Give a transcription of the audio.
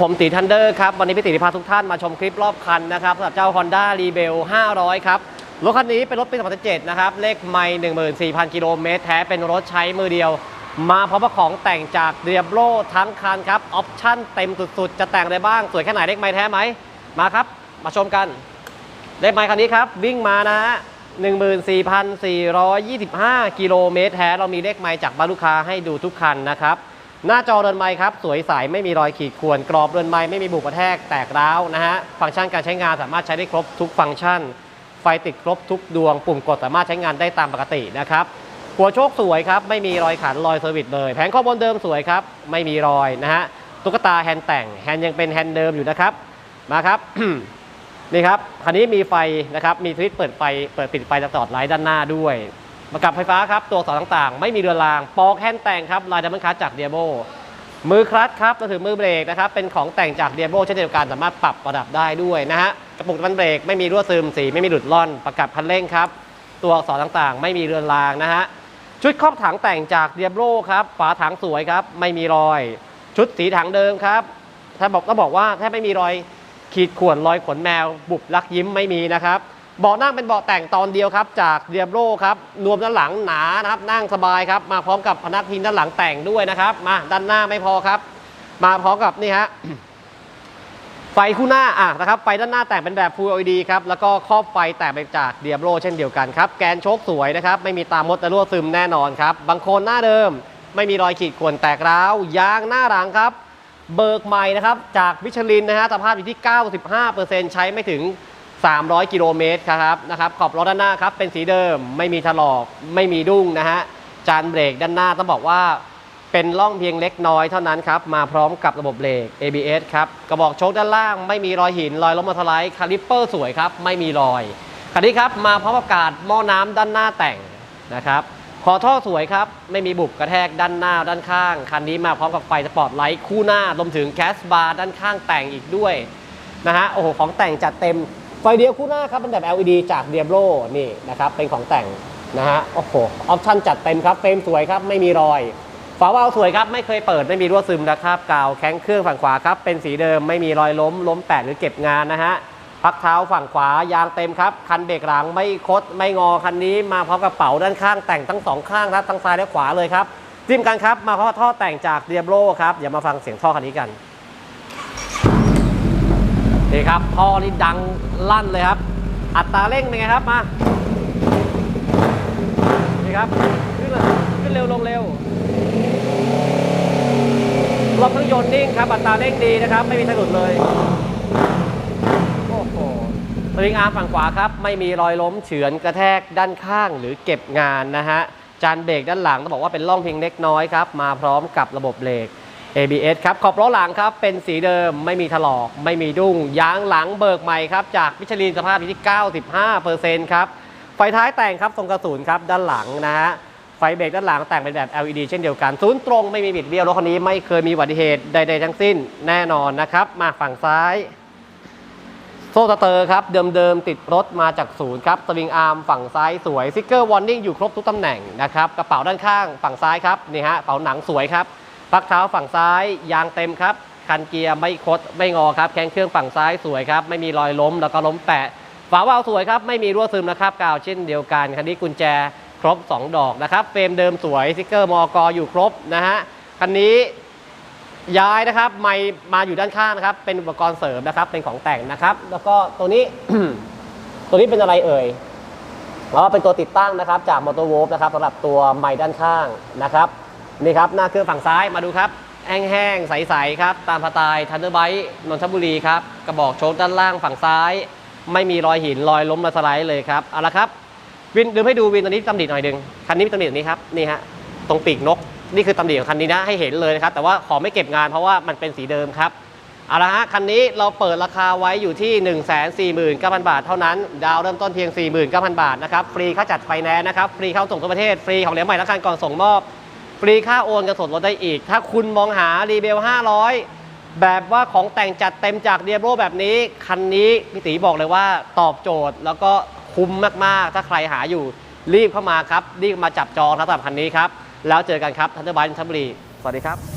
ผมตีทันเดอร์ครับ วันนี้พี่ติพาทุกท่านมาชมคลิปรอบคันนะครับสำหรับเจ้า Honda Rebel 500 ครับ รถคันนี้เป็นรถปี2007นะครับ เลขไม่14,000 กิโลเมตรแท้เป็นรถใช้มือเดียว มาพร้อมกับของแต่งจากเรียบโ o ทั้งคันครับ ออปชั่นเต็มสุดๆ จะแต่งอะไรบ้าง สวยแค่ไหนเลขไม่แท้ไหม มาครับ มาชมกัน เลขไมค์คันนี้ครับ วิ่งมานะฮะ14,425 กิโลเมตรแท้เรามีเลขไมค์จากบ้านลูกค้าให้ดูทุกคันนะครับ หน้าจอเรือนไมค์ครับสวยใสไม่มีรอยขีดข่วนกรอบเรือนไมค์ไม่มีบุกกระแทกแตกร้าวนะฮะฟังก์ชันการใช้งานสามารถใช้ได้ครบทุกฟังก์ชัน ไฟติดครบทุกดวง ปุ่มกดสามารถใช้งานได้ตามปกตินะครับหัวโชคสวยครับไม่มีรอยขันรอยเซอร์วิสเลย แผงข้อบนเดิมสวยครับไม่มีรอยนะฮะตุ๊กตาแฮนด์แต่งแฮนด์ยังเป็นแฮนด์เดิมอยู่นะครับมาครับนี่ครับคันนี้มีไฟนะครับมีสวิตช์เปิดไฟเปิดปิดไฟจอดไลท์ด้านหน้าด้วย ประกับไฟฟ้าครับ ตัวสอนต่างๆ ไม่มีเรือนราง ปอกแฮนแต่งครับ ลายดับเบิลคัสจากเดียโบมือคลัตช์ครับแล้วถึงมือเบรกนะครับ เป็นของแต่งจากเดียโบเช่นเดียวกันสามารถปรับระดับได้ด้วยนะฮะ กระปุกมันเบรกไม่มีรั่วซึมสีไม่มีหลุดล่อน ประกับคันเร่งครับ ตัวอักษรต่างๆ ไม่มีเรือนรางนะฮะ ชุดครอบถังแต่งจากเดียโบครับ ฝาถังสวยครับ ไม่มีรอย ชุดสีถังเดิมครับ ถ้าบอกก็บอกว่าแทบไม่มีรอยขีดข่วนรอยขนแมว บุบลักยิ้มไม่มีนะครับ เบาะนั่งเป็นเบาะแต่งตอนเดียวครับจากเดียโบครับรวมด้านหลังหนานะครับนั่งสบายครับมาพร้อมกับพนักพิงด้านหลังแต่งด้วยนะครับ มาด้านหน้าไม่พอครับ มาพร้อมกับนี่ฮะไฟคู่หน้าอะนะครับไฟด้านหน้าแต่งเป็นแบบ Full LED ครับแล้วก็ครอบไฟแต่งไปจากเดียโบเช่นเดียวกันครับแกนโชคสวยนะครับไม่มีตามมดและรั่วซึมแน่นอนครับบางโคนหน้าเดิม ไม่มีรอยขีดข่วนแตกร้าวยางหน้าหลังครับ เบิกใหม่นะครับจากมิชลินนะฮะสภาพอยู่ที่ 95%ใช้ไม่ถึง 300 กิโลเมตรครับนะครับขอบล้อด้านหน้าครับเป็นสีเดิมไม่มีถลอกไม่มีดุ้งนะฮะจานเบรกด้านหน้าต้องบอกว่าเป็นร่องเพียงเล็กน้อยเท่านั้นครับ มาพร้อมกับระบบเบรก ABS ครับ กระบอกโชคด้านล่าง ไม่มีรอยหิน รอยล้มมาทลายคาลิปเปอร์สวยครับ ไม่มีรอย คันนี้ครับ มาพร้อมกับกาดหม้อน้ำด้านหน้าแต่งนะครับ ขอท่อสวยครับ ไม่มีบุบกระแทกด้านหน้าด้านข้าง คันนี้มาพร้อมกับไฟสปอตไลท์คู่หน้ารวมถึงแคสบาร์ด้านข้างแต่งอีกด้วยนะฮะ โอ้โห ของแต่งจัดเต็ม ฟเดียวคู่หน้าครับเป็นแบบ LED จาก Diablo นี่นะครับเป็นของแต่งนะฮะโอ้โหออปชั่นจัดเต็มครับเฟรมสวยครับไม่มีรอยฝาวาล์วสวยครับไม่เคยเปิดไม่มีรั่วซึมนะครับกาวแข้งเครื่องฝั่งขวาครับเป็นสีเดิมไม่มีรอยล้มล้มแปดหรือเก็บงานนะฮะพักเท้าฝั่งขวายางเต็มครับคันเบรกหลังไม่คดไม่งอคันนี้มาพร้อมกับเป๋าด้านข้างแต่งทั้งสองข้างครับทั้งซ้ายและขวาเลยครับจิ้มกันครับมาพร้อมท่อแต่งจากเดียบโบครับอย่ามาฟังเสียงท่อคันนี้กัน นี่ครับท่อนี่ดังลั่นเลยครับ อัตราเร่งเป็นไงครับมา นี่ครับ ขึ้นเลยขึ้นเร็วลงเร็วรอบเครื่องยนต์นิ่งครับอัตราเร่งดีนะครับ ไม่มีสะดุดเลยโอ้โหสวิงอาร์มฝั่งขวาครับ ไม่มีรอยล้มเฉือนกระแทกด้านข้างหรือเก็บงานนะฮะจานเบรกด้านหลังต้องบอกว่าเป็นร่องเพียงเล็กน้อยครับ มาพร้อมกับระบบเบรก ABS ครับ ขอบล้อหลังครับ เป็นสีเดิมไม่มีถลอกไม่มีดุ้งยางหลังเบิกใหม่ครับ จากมิชลินสภาพอยู่ที่ 95%ครับ ไฟท้ายแต่งครับทรงกระสุนครับ ด้านหลังนะฮะไฟเบรกด้านหลังแต่งเป็นแบบ LED เช่นเดียวกันศูนย์ตรงไม่มีบิดเบี้ยวรถคันนี้ไม่เคยมีอุบัติเหตุใด ๆ ทั้งสิ้นแน่นอนนะครับ มาฝั่งซ้าย โซ่สเตอร์ครับ เดิมๆติดรถมาจากศูนย์ครับสวิงอาร์มฝั่งซ้ายสวยสติกเกอร์วอร์นิ่งอยู่ครบทุกตำแหน่งนะครับกระเป๋าด้านข้างฝั่งซ้ายครับนี่ฮะกระเป๋าหนังสวยครับ พักเท้าฝั่งซ้ายยางเต็มครับ คันเกียร์ไม่คดไม่งอครับ แข้งเครื่องฝั่งซ้ายสวยครับ ไม่มีรอยล้มแล้วก็ล้มแปะ ฝาวาล์วสวยครับ ไม่มีรั่วซึมนะครับกาวเช่นเดียวกัน คันนี้กุญแจครบ 2 ดอกนะครับ เฟรมเดิมสวยสติกเกอร์มอกอยู่ครบนะฮะ คันนี้ย้ายนะครับ ไมค์มาอยู่ด้านข้างนะครับ เป็นอุปกรณ์เสริมนะครับ เป็นของแต่งนะครับ แล้วก็ตัวนี้ ตัวนี้เป็นอะไรเอ่ยอ๋อเป็นตัวติดตั้งนะครับ จากมอเตอร์โวฟนะครับสำหรับตัวไมค์ด้านข้างนะครับ นี่ครับ หน้าเครื่องฝั่งซ้ายมาดูครับ แห้งๆ ใสๆ ครับ ตามสไตล์ทันเดอร์ไบต์นนทบุรีครับ กระบอกโชคด้านล่างฝั่งซ้าย ไม่มีรอยหินรอยล้มรอยสไลด์เลยครับ เอาละครับวินดูให้ดูวินตัวนี้ตำหนิหน่อยหนึ่งคันนี้มีตำหนิตรงนี้ครับนี่ฮะตรงปีกนกนี่คือตำหนิของคันนี้นะให้เห็นเลยนะครับแต่ว่าขอไม่เก็บงานเพราะว่ามันเป็นสีเดิมครับเอาละฮะคันนี้เราเปิดราคาไว้อยู่ที่ 1 4 9 0 0 0 บาทเท่านั้น ดาวเริ่มต้นเพียง 49,000 บาทนะครับฟรีค่าจัดไฟแนนซ์นะครับฟรีเข้าส่งทั่วประเทศฟรีของเหลวใหม่และการก่อนส่งมอบ ฟรีค่าโอนกระสดลดได้อีก ถ้าคุณมองหารีเบล 500 แบบว่าของแต่งจัดเต็มจากเดียโบแบบนี้ คันนี้พี่ตีบอกเลยว่าตอบโจทย์แล้วก็คุ้มมาก ๆ ถ้าใครหาอยู่รีบเข้ามาครับ รีบมาจับจองนะสำหรับคันนี้ครับ แล้วเจอกันครับทันเดอร์บน์ทันบรีสวัสดีครับ